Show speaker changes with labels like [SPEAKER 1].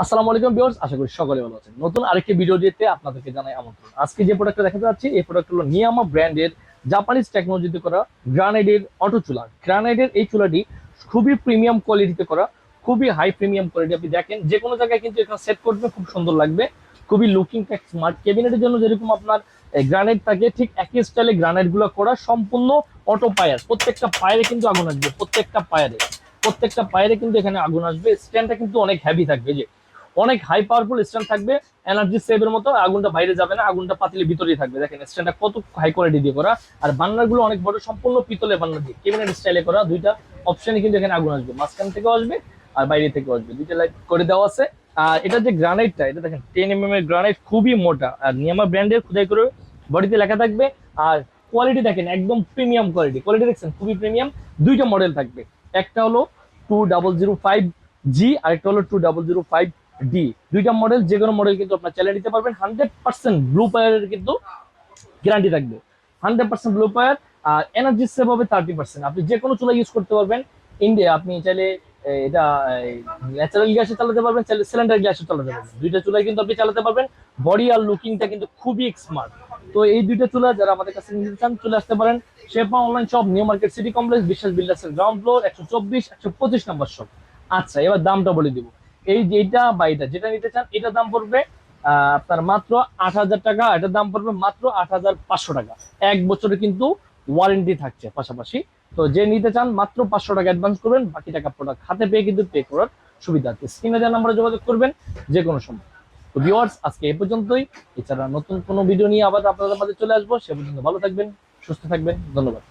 [SPEAKER 1] আসসালামু আলাইকুম ভিউয়ার্স, আশা করি সকলে ভালো আছেন। নতুন আরেকটি ভিডিও দিতে আপনাদেরকে জানাই আমন্ত্রণ। আজকে যে প্রোডাক্টটা দেখাতে যাচ্ছি, এই প্রোডাক্ট হলো নিয়ামা ব্র্যান্ডের জাপানিজ টেকনোলজিতে করা গ্রানাইডের অটো চুলা। গ্রানাইডের এই চুলাটি খুবই প্রিমিয়াম কোয়ালিটিতে করা, খুবই হাই প্রিমিয়াম কোয়ালিটি আপনি দেখেন, যে কোনো জায়গায় কিন্তু এখানে সেট করবে, খুব সুন্দর লাগবে, খুবই লুকিং স্মার্ট ক্যাবিনেটের জন্য যেরকম আপনার গ্রানাইট থাকে, ঠিক একই স্টাইলে গ্রানাইটগুলো করা, সম্পূর্ণ অটো পায়ার। প্রত্যেকটা পায়ারে কিন্তু আগুন আসবে, প্রত্যেকটা পায়ারে। প্রত্যেকটা পায়ারে কিন্তু এখানে আগুন আসবে। স্ট্যান্ডটা কিন্তু অনেক হেভি থাকবে, যে অনেক হাই পাওয়ারফুল স্ট্যান্ড থাকবে এনার্জি সেভের মতো, আগুনটা বাইরে যাবে না, আগুনটা পাতিলে ভিতরেই থাকবে। দেখেন স্ট্যান্ডটা কত হাই কোয়ালিটি দিয়ে করা। আর বান্নারগুলো অনেক বড়, সম্পূর্ণ পিতলের বান্না দিয়ে কেবিনেট স্টাইলে করা, দুইটা অপশনে কিন্তু এখানে আগুন আসবে। মাঝখান থেকেও আসবে আর বাইরে থেকেও আসবে। দুইটা লাইট করে দেওয়া আছে। আর এটা যে গ্রানাইটটা এটা দেখেন টেন এম এর গ্রানাইট খুবই মোটা। আর নিয়ামা ব্র্যান্ডের খুদাই করে বডিতে লেখা থাকবে। আর কোয়ালিটি দেখেন, একদম প্রিমিয়াম কোয়ালিটি কোয়ালিটি দেখছেন, খুবই প্রিমিয়াম দুইটা মডেল থাকবে। একটা হলো two double zero five G আরেকটা হলো two double zero five D দুইটা মডেল যে কোনো মডেল কিন্তু আপনার চালিয়ে নিতে পারবেন। হান্ড্রেড পার্সেন্ট ব্লু পায়ারের কিন্তু গ্যারান্টি থাকবে। হান্ড্রেড পার্সেন্ট ব্লু পায়ার আর এনার্জি সেভ হবে থার্টি পার্সেন্ট আপনি যে কোনো চুলা ইউজ করতে পারবেন। ইন্ডিয়া আপনি চাইলে এটা ন্যাচারাল গ্যাসে চালাতে পারবেন, চাইলে সিলিন্ডার গ্যাসে চালাতে পারবেন। দুইটা চুলাই কিন্তু আপনি চালাতে পারবেন। বডি আর লুকিংটা কিন্তু খুবই স্মার্ট তো এই দুইটা চুলা যারা আমাদের কাছে নিতে চান, চলে আসতে পারেন। শেপা online shop new market city complex Biswas বিল্ডার্সের ground floor একশো চব্বিশ, একশো পঁচিশ নম্বর শপ আচ্ছা এবার দামটা বলে দিব। এই যে এইটা বা এটা যেটা নিতে চান এটার দাম পড়বে আপনার মাত্র আট হাজার টাকা এটার দাম পড়বে মাত্র আট হাজার পাঁচশো টাকা। এক বছরে কিন্তু ওয়ারেন্টি থাকছে পাশাপাশি। তো যে নিতে চান, মাত্র পাঁচশো টাকা অ্যাডভান্স করবেন, বাকি টাকা প্রোডাক্ট হাতে পেয়ে কিন্তু পে করার সুবিধা আছে। স্ক্রিনে দেওয়া নাম্বারে যোগাযোগ করবেন, যে কোনো সময়। তো ভিউয়ার্স আজকে এই পর্যন্তই। এছাড়া নতুন কোনো ভিডিও নিয়ে আবার আপনাদের মাঝে চলে আসব। সে পর্যন্ত ভালো থাকবেন, সুস্থ থাকবেন। ধন্যবাদ।